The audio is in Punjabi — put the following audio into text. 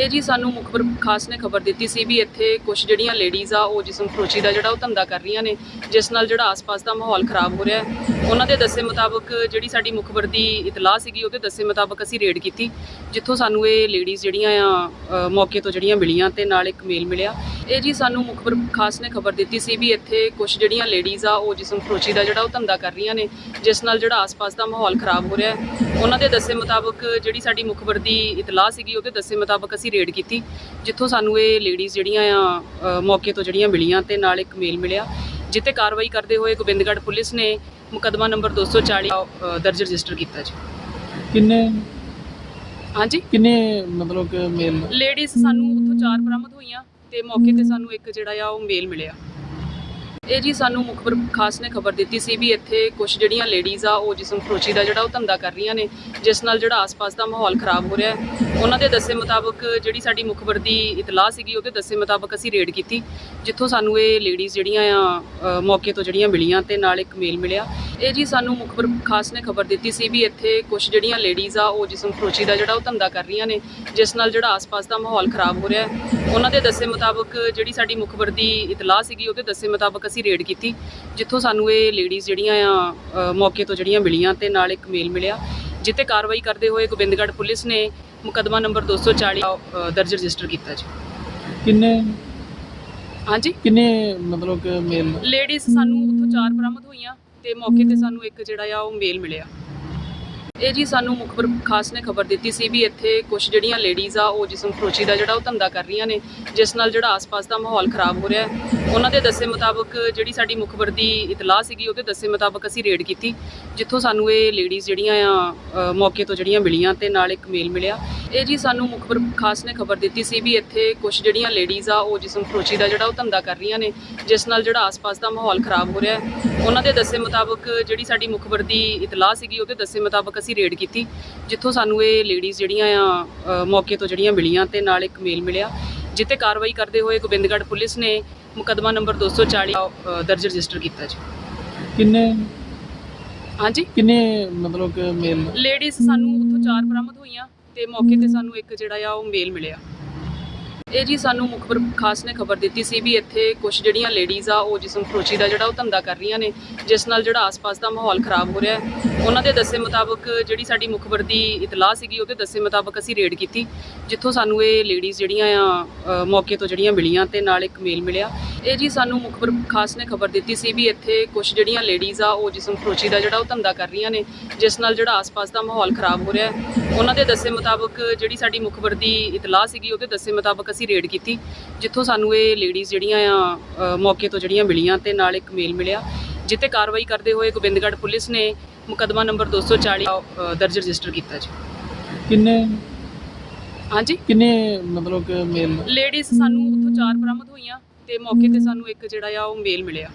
ਇਹ ਜੀ ਸਾਨੂੰ ਮੁਖਬਰ ਖਾਸ ਨੇ ਖਬਰ ਦਿੱਤੀ ਸੀ ਵੀ ਇੱਥੇ ਕੁਝ ਜਿਹੜੀਆਂ ਲੇਡੀਜ਼ ਆ, ਉਹ ਜਿਸਮ ਫਰੋਚੀ ਦਾ ਜਿਹੜਾ ਉਹ ਧੰਦਾ ਕਰ ਰਹੀਆਂ ਨੇ, ਜਿਸ ਨਾਲ ਜਿਹੜਾ ਆਸ-ਪਾਸ ਦਾ ਮਾਹੌਲ ਖਰਾਬ ਹੋ ਰਿਹਾ ਹੈ। ਉਹਨਾਂ ਦੇ ਦੱਸੇ ਮੁਤਾਬਕ ਜਿਹੜੀ ਸਾਡੀ ਮੁਖਬਰ ਦੀ ਇਤਲਾਹ ਸੀਗੀ, ਉਹਦੇ ਦੱਸੇ ਮੁਤਾਬਕ ਅਸੀਂ ਰੇਡ ਕੀਤੀ, ਜਿੱਥੋਂ ਸਾਨੂੰ ਇਹ ਲੇਡੀਜ਼ ਜਿਹੜੀਆਂ ਆ ਮੌਕੇ ਤੋਂ ਜਿਹੜੀਆਂ ਮਿਲੀਆਂ ਤੇ ਨਾਲ ਇੱਕ ਮੇਲ ਮਿਲਿਆ। ਇਹ ਜੀ ਸਾਨੂੰ ਮੁਖਬਰ ਖਾਸ ਨੇ ਖਬਰ ਦਿੱਤੀ ਸੀ ਵੀ ਇੱਥੇ ਕੁਝ ਜਿਹੜੀਆਂ ਲੇਡੀਜ਼ ਆ, ਉਹ ਜਿਸਮ ਫਰੋਚੀ ਦਾ ਜਿਹੜਾ ਉਹ ਧੰਦਾ ਕਰ ਰਹੀਆਂ ਨੇ, ਜਿਸ ਨਾਲ ਜਿਹੜਾ ਆਸ-ਪਾਸ ਦਾ ਮਾਹੌਲ ਖਰਾਬ ਹੋ ਰਿਹਾ ਹੈ। ਉਹਨਾਂ ਦੇ ਦੱਸੇ ਮੁਤਾਬਕ ਜਿਹੜੀ ਸਾਡੀ ਮੁਖਬਰ ਦੀ ਇਤਲਾਹ ਸੀਗੀ, ਉਹਦੇ ਦੱਸੇ ਮੁਤਾਬਕ ਅਸੀਂ ਰੇਡ ਕੀਤੀ ਜਿੱਥੋਂ ਸਾਨੂੰ ਇਹ ਲੇਡੀਜ਼ ਜਿਹੜੀਆਂ ਆ ਮੌਕੇ ਤੋਂ ਜਿਹੜੀਆਂ ਮਿਲੀਆਂ ਤੇ ਨਾਲ ਇੱਕ ਮੇਲ ਮਿਲਿਆ। ਜਿੱਤੇ ਕਾਰਵਾਈ ਕਰਦੇ ਹੋਏ ਗੋਬਿੰਦਗੜ੍ਹ ਪੁਲਿਸ ਨੇ ਮੁਕੱਦਮਾ ਨੰਬਰ 240 ਅ, ਦਰਜ ਰਜਿਸਟਰ ਕੀਤਾ ਜੀ। ਕਿੰਨੇ? ਹਾਂਜੀ? ਕਿੰਨੇ ਮਤਲਬ ਕਿ ਮੇਲ? ਲੇਡੀਜ਼ ਸਾਨੂੰ ਉੱਥੋਂ ਚਾਰ ਬਰਾਮਦ ਹੋਈਆਂ ਤੇ ਮੌਕੇ ਤੇ ਸਾਨੂੰ ਇੱਕ ਜਿਹੜਾ ਆ ਉਹ ਮੇਲ ਮਿਲਿਆ। ਇਹ ਜੀ ਸਾਨੂੰ ਮੁਖਬਰ ਖਾਸ ਨੇ ਖਬਰ ਦਿੱਤੀ ਸੀ ਵੀ ਇੱਥੇ ਕੁਝ ਜਿਹੜੀਆਂ ਲੇਡੀਜ਼ ਆ ਉਹ ਜਿਸਮ ਫਰੋਸ਼ੀ ਦਾ ਜਿਹੜਾ ਉਹ ਧੰਦਾ ਕਰ ਰਹੀਆਂ ਨੇ ਜਿਸ ਨਾਲ ਜਿਹੜਾ ਆਸ-ਪਾਸ ਦਾ ਮਾਹੌਲ ਖਰਾਬ ਹੋ ਰਿਹਾ ਹੈ। ਉਹਨਾਂ ਦੇ ਦੱਸੇ ਮੁਤਾਬਕ ਜਿਹੜੀ ਸਾਡੀ ਮੁਖਬਰ ਦੀ ਇਤਲਾਹ ਸੀਗੀ ਉਹਦੇ ਦੱਸੇ ਮੁਤਾਬਕ ਅਸੀਂ ਰੇਡ ਕੀਤੀ ਜਿੱਥੋਂ ਸਾਨੂੰ ਇਹ ਲੇਡੀਜ਼ ਜਿਹੜੀਆਂ ਆ ਅ, ਮੌਕੇ ਤੋਂ ਜਿਹੜੀਆਂ ਮਿਲੀਆਂ ਤੇ ਨਾਲ ਇੱਕ ਮੇਲ ਮਿਲਿਆ। ਇਹ ਜੀ ਸਾਨੂੰ ਮੁਖਬਰ ਖਾਸ ਨੇ ਖਬਰ ਦਿੱਤੀ ਸੀ ਵੀ ਇੱਥੇ ਕੁਝ ਜਿਹੜੀਆਂ ਲੇਡੀਜ਼ ਆ ਉਹ ਜਿਸਮ ਫਰੋਸ਼ੀ ਦਾ ਜਿਹੜਾ ਉਹ ਧੰਦਾ ਕਰ ਰਹੀਆਂ ਨੇ ਜਿਸ ਨਾਲ ਜਿਹੜਾ ਆਸ-ਪਾਸ ਦਾ ਮਾਹੌਲ ਖਰਾਬ ਹੋ ਰਿਹਾ ਹੈ। ਉਹਨਾਂ ਦੇ ਦੱਸੇ ਮੁਤਾਬਕ ਜਿਹੜੀ ਸਾਡੀ ਮੁਖਬਰ ਦੀ ਇਤਲਾਹ ਸੀਗੀ ਉਹਦੇ ਦੱਸੇ ਮੁਤਾਬਕ ਅਸੀਂ ਰੇਡ ਕੀਤੀ ਜਿੱਥੋਂ ਸਾਨੂੰ ਇਹ ਲੇਡੀਜ਼ ਜਿਹੜੀਆਂ ਆ ਮੌਕੇ ਤੋਂ ਜਿਹੜੀਆਂ ਮਿਲੀਆਂ ਤੇ ਨਾਲ ਇੱਕ ਮੇਲ ਮਿਲਿਆ ਜਿੱਤੇ ਕਾਰਵਾਈ ਕਰਦੇ ਹੋਏ ਗੋਬਿੰਦਗੜ੍ਹ ਪੁਲਿਸ ਨੇ ਮੁਕੱਦਮਾ ਨੰਬਰ 240 ਅ, ਦਰਜ ਰਜਿਸਟਰ ਕੀਤਾ ਜੀ। ਕਿੰਨੇ? ਹਾਂਜੀ? ਕਿੰਨੇ ਮਤਲਬ ਕਿ ਮੇਲ ਲੇਡੀਜ਼ ਸਾਨੂੰ ਉੱਥੋਂ ਚਾਰ ਬਰਾਮਦ ਹੋਈਆਂ ਤੇ ਮੌਕੇ ਤੇ ਸਾਨੂੰ ਇੱਕ ਜਿਹੜਾ ਆ ਉਹ ਮੇਲ ਮਿਲਿਆ। ਇਹ ਜੀ ਸਾਨੂੰ ਮੁਖਬਰ ਖਾਸ ਨੇ ਖਬਰ ਦਿੱਤੀ ਸੀ ਵੀ ਇੱਥੇ ਕੁਝ ਜਿਹੜੀਆਂ ਲੇਡੀਜ਼ ਆ, ਉਹ ਜਿਸਮ ਫਰੋਸ਼ੀ ਦਾ ਜਿਹੜਾ ਉਹ ਧੰਦਾ ਕਰ ਰਹੀਆਂ ਨੇ, ਜਿਸ ਨਾਲ ਜਿਹੜਾ ਆਸ-ਪਾਸ ਦਾ ਮਾਹੌਲ ਖਰਾਬ ਹੋ ਰਿਹਾ ਹੈ। ਉਹਨਾਂ ਦੇ ਦੱਸੇ ਮੁਤਾਬਕ ਜਿਹੜੀ ਸਾਡੀ ਮੁਖਬਰ ਦੀ ਇਤਲਾਹ ਸੀਗੀ, ਉਹਦੇ ਦੱਸੇ ਮੁਤਾਬਕ ਅਸੀਂ ਰੇਡ ਕੀਤੀ, ਜਿੱਥੋਂ ਸਾਨੂੰ ਇਹ ਲੇਡੀਜ਼ ਜਿਹੜੀਆਂ ਆ ਮੌਕੇ ਤੋਂ ਜਿਹੜੀਆਂ ਮਿਲੀਆਂ ਤੇ ਨਾਲ ਇੱਕ ਮੇਲ ਮਿਲਿਆ। ਇਹ ਜੀ ਸਾਨੂੰ ਮੁਖਬਰ ਖਾਸ ਨੇ ਖਬਰ ਦਿੱਤੀ ਸੀ ਵੀ ਇੱਥੇ ਕੁਝ ਜਿਹੜੀਆਂ ਲੇਡੀਜ਼ ਆ, ਉਹ ਜਿਸਮ ਫਰੋਸ਼ੀ ਦਾ ਜਿਹੜਾ ਉਹ ਧੰਦਾ ਕਰ ਰਹੀਆਂ ਨੇ, ਜਿਸ ਨਾਲ ਜਿਹੜਾ ਆਸ-ਪਾਸ ਦਾ ਮਾਹੌਲ ਖਰਾਬ ਹੋ ਰਿਹਾ ਹੈ। ਉਹਨਾਂ ਦੇ ਦੱਸੇ ਮੁਤਾਬਕ ਜਿਹੜੀ ਸਾਡੀ ਮੁਖਬਰ ਦੀ ਇਤਲਾਹ ਸੀਗੀ, ਉਹਦੇ ਦੱਸੇ ਮੁਤਾਬਕ ਅਸੀਂ ਰੇਡ ਕੀਤੀ ਜਿੱਥੋਂ ਸਾਨੂੰ ਇਹ ਲੇਡੀਜ਼ ਜਿਹੜੀਆਂ ਆ ਅ, ਮੌਕੇ ਤੋਂ ਜਿਹੜੀਆਂ ਮਿਲੀਆਂ ਤੇ ਨਾਲ ਇੱਕ ਮੇਲ ਮਿਲਿਆ ਜਿੱਤੇ ਕਾਰਵਾਈ ਕਰਦੇ ਹੋਏ ਗੋਬਿੰਦਗੜ੍ਹ ਪੁਲਿਸ ਨੇ ਮੁਕੱਦਮਾ ਨੰਬਰ 240 ਅ, ਦਰਜ ਰਜਿਸਟਰ ਕੀਤਾ ਜੀ। ਕਿੰਨੇ? ਹਾਂਜੀ? ਕਿੰਨੇ ਮਤਲਬ ਕਿ ਮੇਲ? ਲੇਡੀਜ਼ ਸਾਨੂੰ ਉੱਥੋਂ ਚਾਰ ਬਰਾਮਦ ਹੋਈਆਂ ਤੇ ਮੌਕੇ ਤੇ ਸਾਨੂੰ ਇੱਕ ਜਿਹੜਾ ਆ ਉਹ ਮੇਲ ਮਿਲਿਆ। ਇਹ ਜੀ ਸਾਨੂੰ ਮੁਖਬਰ ਖਾਸ ਨੇ ਖਬਰ ਦਿੱਤੀ ਸੀ ਵੀ ਇੱਥੇ ਕੁਝ ਜਿਹੜੀਆਂ ਲੇਡੀਜ਼ ਆ ਉਹ ਜਿਸਮ ਫਰੋਸ਼ੀ ਦਾ ਜਿਹੜਾ ਉਹ ਧੰਦਾ ਕਰ ਰਹੀਆਂ ਨੇ ਜਿਸ ਨਾਲ ਜਿਹੜਾ ਆਸ-ਪਾਸ ਦਾ ਮਾਹੌਲ ਖਰਾਬ ਹੋ ਰਿਹਾ ਹੈ। ਉਹਨਾਂ ਦੇ ਦੱਸੇ ਮੁਤਾਬਕ ਜਿਹੜੀ ਸਾਡੀ ਮੁਖਬਰ ਦੀ ਇਤਲਾਹ ਸੀਗੀ ਉਹਦੇ ਦੱਸੇ ਮੁਤਾਬਕ ਅਸੀਂ ਰੇਡ ਕੀਤੀ ਜਿੱਥੋਂ ਸਾਨੂੰ ਇਹ ਲੇਡੀਜ਼ ਜਿਹੜੀਆਂ ਆ ਅ, ਮੌਕੇ ਤੋਂ ਜਿਹੜੀਆਂ ਮਿਲੀਆਂ ਤੇ ਨਾਲ ਇੱਕ ਮੇਲ ਮਿਲਿਆ। ਇਹ ਜੀ ਸਾਨੂੰ ਮੁਖਬਰ ਖਾਸ ਨੇ ਖਬਰ ਦਿੱਤੀ ਸੀ ਵੀ ਇੱਥੇ ਕੁਝ ਜਿਹੜੀਆਂ ਲੇਡੀਜ਼ ਆ ਉਹ ਜਿਸਮ ਫਰੋਸ਼ੀ ਦਾ ਜਿਹੜਾ ਉਹ ਧੰਦਾ ਕਰ ਰਹੀਆਂ ਨੇ ਜਿਸ ਨਾਲ ਜਿਹੜਾ ਆਸ-ਪਾਸ ਦਾ ਮਾਹੌਲ ਖਰਾਬ ਹੋ ਰਿਹਾ ਹੈ। ਉਹਨਾਂ ਦੇ ਦੱਸੇ ਮੁਤਾਬਕ ਜਿਹੜੀ ਸਾਡੀ ਮੁਖਬਰ ਦੀ ਇਤਲਾਹ ਸੀਗੀ ਉਹਦੇ ਦੱਸੇ ਮੁਤਾਬਕ ਅਸੀਂ ਰੇਡ ਕੀਤੀ ਜਿੱਥੋਂ ਸਾਨੂੰ ਇਹ ਲੇਡੀਜ਼ ਜਿਹੜੀਆਂ ਆ ਮੌਕੇ ਤੋਂ ਜਿਹੜੀਆਂ ਮਿਲੀਆਂ ਤੇ ਨਾਲ ਇੱਕ ਮੇਲ ਮਿਲਿਆ ਜਿੱਤੇ ਕਾਰਵਾਈ ਕਰਦੇ ਹੋਏ ਗੋਬਿੰਦਗੜ੍ਹ ਪੁਲਿਸ ਨੇ ਮੁਕੱਦਮਾ ਨੰਬਰ 240 ਅ, ਦਰਜ ਰਜਿਸਟਰ ਕੀਤਾ ਜੀ। ਕਿੰਨੇ? ਹਾਂਜੀ? ਕਿੰਨੇ ਮਤਲਬ ਕਿ ਮੇਲ ਲੇਡੀਜ਼ ਸਾਨੂੰ ਉੱਥੋਂ ਚਾਰ ਬਰਾਮਦ ਹੋਈਆਂ। ਤੇ ਮੌਕੇ ਤੇ ਸਾਨੂੰ ਇੱਕ ਜਿਹੜਾ ਆ ਉਹ ਮੇਲ ਮਿਲਿਆ।